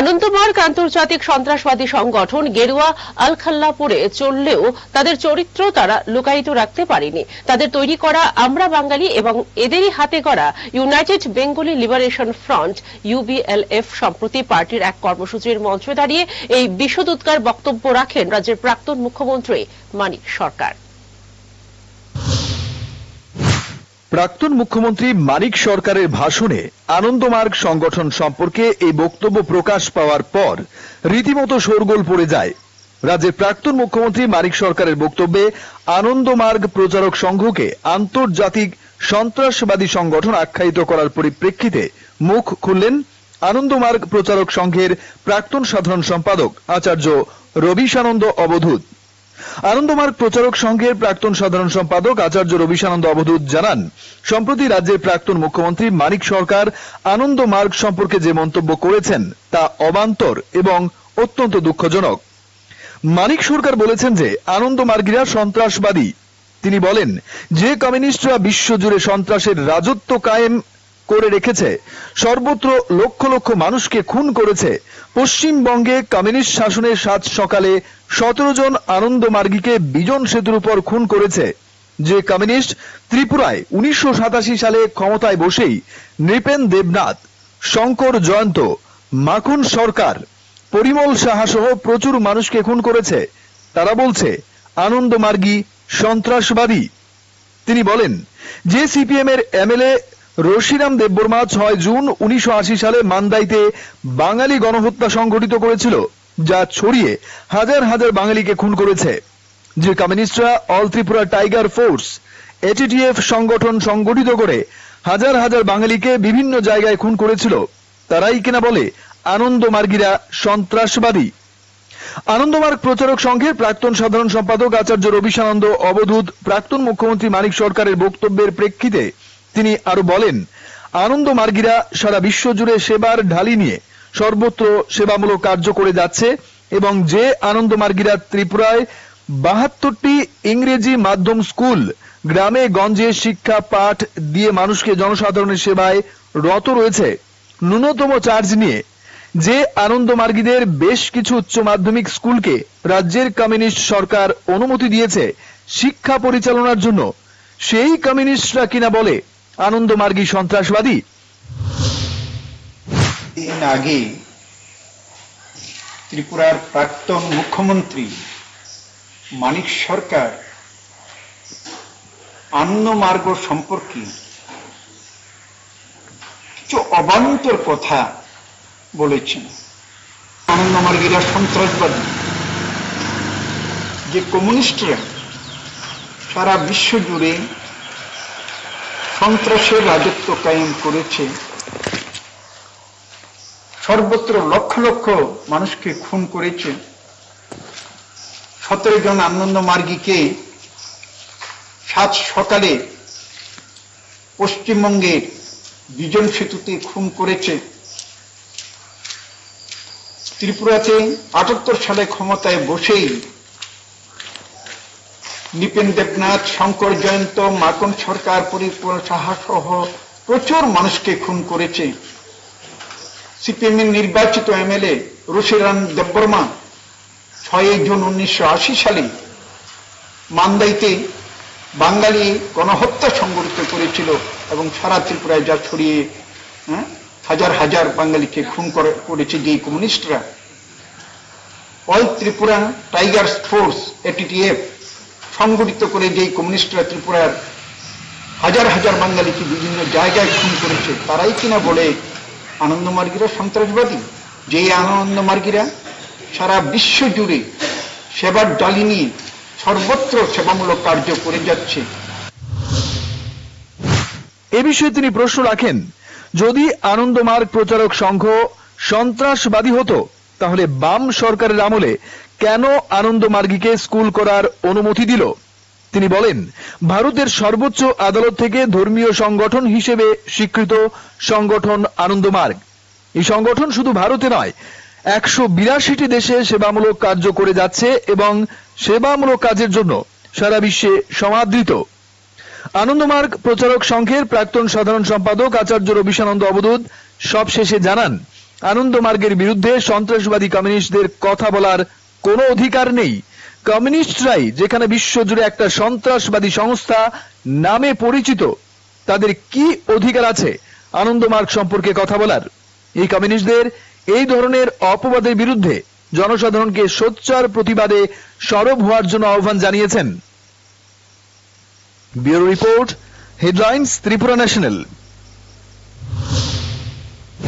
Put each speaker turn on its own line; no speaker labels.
আনন্দমার্গ আন্তর্জাতিক সন্ত্রাসবাদী সংগঠন গেরুয়া আলখাল্লাপুরে চললেও তাদের চরিত্র তারা লুকায়িত রাখতে পারেনি। তাদের তৈরি করা আমরা বাঙালি এবং এদেরই হাতে করা United Bengali Liberation Front UBLF সম্প্রতি পার্টির এক কর্মসূচির মঞ্চে দাঁড়িয়ে এই বিশ্বদূতকার বক্তব্য রাখেন রাজ্যের প্রাক্তন মুখ্যমন্ত্রী মানিক সরকার।
প্রাক্তন মুখ্যমন্ত্রী মানিক সরকারের ভাষণে আনন্দমার্গ সংগঠন সম্পর্কে এই বক্তব্য প্রকাশ পাওয়ার পর রীতিমতো শোরগোল পড়ে যায়। রাজ্যের প্রাক্তন মুখ্যমন্ত্রী মানিক সরকারের বক্তব্যে আনন্দমার্গ প্রচারক সংঘকে আন্তর্জাতিক সন্ত্রাসবাদী সংগঠন আখ্যায়িত করার পরিপ্রেক্ষিতে মুখ খুললেন আনন্দমার্গ প্রচারক সংঘের প্রাক্তন সাধারণ সম্পাদক আচার্য রবিশানন্দ অবধূত। আনন্দমার্গ প্রচারক সংঘের প্রাক্তন সাধারণ সম্পাদক আচার্য রবিশানন্দ অবধূত জানান, সম্প্রতি রাজ্যের প্রাক্তন মুখ্যমন্ত্রী মানিক সরকার আনন্দমার্গ সম্পর্কে যে মন্তব্য করেছেন, তা অবান্তর এবং অত্যন্ত দুঃখজনক। মানিক সরকার বলেছেন যে, আনন্দমার্গীরা সন্ত্রাসবাদী। তিনি বলেন, যে কমিউনিস্টরা বিশ্বজুড়ে সন্ত্রাসের রাজত্ব কায়েম করে রেখেছে। সর্বত্র লক্ষ লক্ষ মানুষকে খুন করেছে। পশ্চিমবঙ্গে কমিউনিস্ট শাসনের সাত সকালে সতেরো জন আনন্দমার্গীকে বিজন সেতুর উপর খুন করেছে। যে কমিউনিস্ট ত্রিপুরায় উনিশশো সালে ক্ষমতায় বসেই নৃপেন দেবনাথ, শঙ্কর জয়ন্ত, মাখন সরকার, পরিমল সাহা সহ প্রচুর মানুষকে খুন করেছে। তারা বলছে আনন্দমার্গী সন্ত্রাসবাদী। তিনি বলেন, যে সিপিএম এর এমএলএ রশিরাম দেববর্মা ছয় জুন উনিশশো আশি সালে মান্দাইতে বাঙালি গণহত্যা সংঘটিত করেছিল, যা ছড়িয়ে হাজার হাজার বাঙালিকে খুন করেছে। যে কমিউনিস্টরা All Tripura Tiger Force ATTF সংগঠন সংগঠিত করে হাজার হাজার বাঙালিকে বিভিন্ন জায়গায় খুন করেছিল, তারাই কিনা বলে আনন্দমার্গীরা সন্ত্রাসবাদী। আনন্দমার্গ প্রচারক সংঘের প্রাক্তন সাধারণ সম্পাদক আচার্য রবিশানন্দ অবধূত প্রাক্তন মুখ্যমন্ত্রী মানিক সরকারের বক্তব্যের প্রেক্ষিতে তিনি আরও বলেন, আনন্দমার্গীরা সারা বিশ্ব জুড়ে সেবার ঢালি নিয়ে সর্বত্র সেবামূলক কার্য করে যাচ্ছে এবং যে আনন্দমার্গীরা ত্রিপুরায় বাহাত্তরটি ইংরেজি মাধ্যম স্কুল গ্রামে গঞ্জে শিক্ষা পাঠ দিয়ে মানুষকে জনসাধারণের সেবায় রত রয়েছে, ন্যূনতম চার্জ নিয়ে যে আনন্দমার্গীদের বেশ কিছু উচ্চ মাধ্যমিক স্কুলকে রাজ্যের কমিউনিস্ট সরকার অনুমতি দিয়েছে শিক্ষা পরিচালনার জন্য, সেই কমিউনিস্টরা কিনা বলে আনন্দমার্গী সন্ত্রাসবাদী।
আগে ত্রিপুরার প্রাক্তন মুখ্যমন্ত্রী মানিক সরকার আনন্দমার্গ সম্পর্কে কিছু অবান্তর কথা বলেছেন। আনন্দমার্গীরা সন্ত্রাসবাদী। যে কমিউনিস্টরা সারা বিশ্ব জুড়ে সন্ত্রাসের রাজত্ব কায়েম করেছে। সর্বত্র লক্ষ লক্ষ মানুষকে খুন করেছে। সতেরো জন আনন্দ মার্গীকে সাত সকালে পশ্চিমবঙ্গের বিজন সেতুতে খুন করেছে। ত্রিপুরাতে আটাত্তর সালে ক্ষমতায় বসেই নিপেন দেবনাথ শঙ্কর জয়ন্ত মাকন সরকার পরিপূর্ণ সাহা সহ প্রচুর মানুষকে খুন করেছে। সিপিএম এর নির্বাচিত এমএলএ রশিরাম দেববর্মা ছয় জুন উনিশশো আশি সালে মান্দাইতে বাঙালি গণহত্যা সংগঠিত করেছিল এবং সারা ত্রিপুরায় যা ছড়িয়ে হ্যাঁ, হাজার হাজার বাঙালিকে খুন করে- করেছে যে কমিউনিস্টরা। All Tripura Tiger Force ATTF সংগঠিত করে যেই কমিউনিস্টরা ত্রিপুরার হাজার হাজার বাঙালিকে বিভিন্ন জায়গায় খুন করেছে, তারাই কিনা বলে আনন্দমার্গীরা সন্ত্রাসবাদী? যে আনন্দমার্গীরা সারা বিশ্ব জুড়ে সেবার ডালি নিয়ে সর্বত্র সেবামূলক কার্য করে যাচ্ছে।
এ বিষয়ে তিনি প্রশ্ন রাখেন, যদি আনন্দমার্গ প্রচারক সংঘ সন্ত্রাসবাদী হতো, তাহলে বাম সরকারের আমলে কেন আনন্দমার্গীকে স্কুল করার অনুমতি দিল? তিনি বলেন, ভারতের সর্বোচ্চ আদালত থেকে ধর্মীয় সংগঠন হিসেবে স্বীকৃত সংগঠন আনন্দমার্গ এই সংগঠন শুধু ভারতে নয়, একশো বিরাশিটি দেশে সেবামূলক কার্য করে যাচ্ছে এবং সেবামূলক কাজের জন্য সারা বিশ্বে সমাদৃত। আনন্দমার্গ প্রচারক সংঘের প্রাক্তন সাধারণ সম্পাদক আচার্য রবিশানন্দ অবধূত সবশেষে জানান আনন্দমার্গের বিরুদ্ধে সন্ত্রাসবাদী কমিউনিস্টদের কথা বলার কোনো অধিকার নেই। কমিউনিস্টরাই যেখানে বিশ্বজুড়ে একটা সন্ত্রাসবাদী সংস্থা নামে পরিচিত, তাদের কি অধিকার আছে? আনন্দমার্গ সম্পর্কে কথা বলার। এই কমিউনিস্টদের এই ধরনের অপবাদের বিরুদ্ধে জনসাধারণকে সোচ্চার প্রতিবাদে সরব হওয়ার জন্য আহ্বান জানিয়েছেন। Bureau report, headlines, Tripura National.